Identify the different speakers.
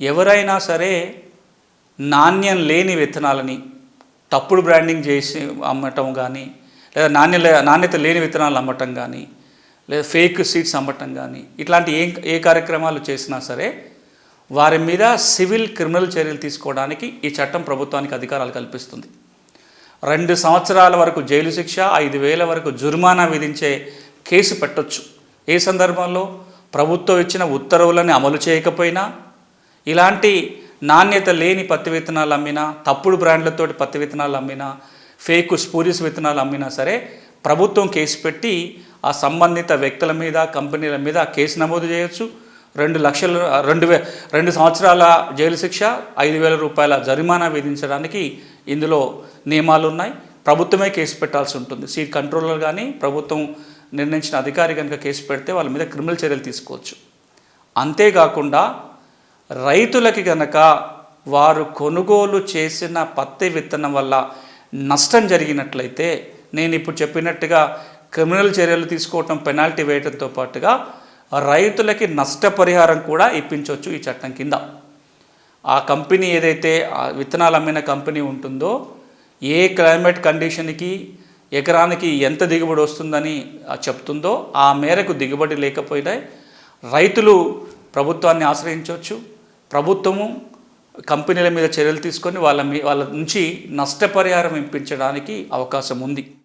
Speaker 1: ఎవరైనా సరే నాణ్యం లేని విత్తనాలని తప్పుడు బ్రాండింగ్ చేసి అమ్మటం కానీ లేదా నాణ్య నాణ్యత లేని విత్తనాలు అమ్మటం కానీ లేదా ఫేక్ సీడ్స్ అమ్మటం కానీ ఇట్లాంటి ఏ ఏ కార్యక్రమాలు చేసినా సరే వారి మీద సివిల్ క్రిమినల్ చర్యలు తీసుకోవడానికి ఈ చట్టం ప్రభుత్వానికి అధికారాలు కల్పిస్తుంది. రెండు సంవత్సరాల వరకు జైలు శిక్ష ఐదు వేల వరకు జుర్మానా విధించే కేసు పెట్టొచ్చు. ఏ సందర్భంలో? ప్రభుత్వం ఇచ్చిన ఉత్తర్వులను అమలు చేయకపోయినా ఇలాంటి నాణ్యత లేని పత్తి విత్తనాలు అమ్మినా తప్పుడు బ్రాండ్లతోటి పత్తి విత్తనాలు అమ్మినా ఫేక్ స్పూరిస్ విత్తనాలు అమ్మినా సరే ప్రభుత్వం కేసు పెట్టి ఆ సంబంధిత వ్యక్తుల మీద కంపెనీల మీద కేసు నమోదు చేయొచ్చు. రెండు లక్షలు రెండు వే రెండు సంవత్సరాల జైలు శిక్ష ఐదు వేల రూపాయల జరిమానా విధించడానికి ఇందులో నియమాలు ఉన్నాయి. ప్రభుత్వమే కేసు పెట్టాల్సి ఉంటుంది. సీట్ కంట్రోలర్ కానీ ప్రభుత్వం నిర్ణయించిన అధికారి కనుక కేసు పెడితే వాళ్ళ మీద క్రిమినల్ చర్యలు తీసుకోవచ్చు. అంతేకాకుండా రైతులకి గనక వారు కొనుగోలు చేసిన పత్తి విత్తనం వల్ల నష్టం జరిగినట్లయితే నేను ఇప్పుడు చెప్పినట్టుగా క్రిమినల్ చర్యలు తీసుకోవటం పెనాల్టీ వేయడంతో పాటుగా రైతులకి నష్టపరిహారం కూడా ఇప్పించవచ్చు ఈ చట్టం కింద. ఆ కంపెనీ ఏదైతే ఆ విత్తనాలు అమ్మిన కంపెనీ ఉంటుందో ఏ క్లైమేట్ కండిషన్కి ఎకరానికి ఎంత దిగుబడి వస్తుందని చెప్తుందో ఆ మేరకు దిగుబడి లేకపోయినా రైతులు ప్రభుత్వాన్ని ఆశ్రయించవచ్చు. ప్రభుత్వము కంపెనీల మీద చర్యలు తీసుకొని వాళ్ళ మీ వాళ్ళ నుంచి నష్టపరిహారం ఇప్పించడానికి అవకాశం ఉంది.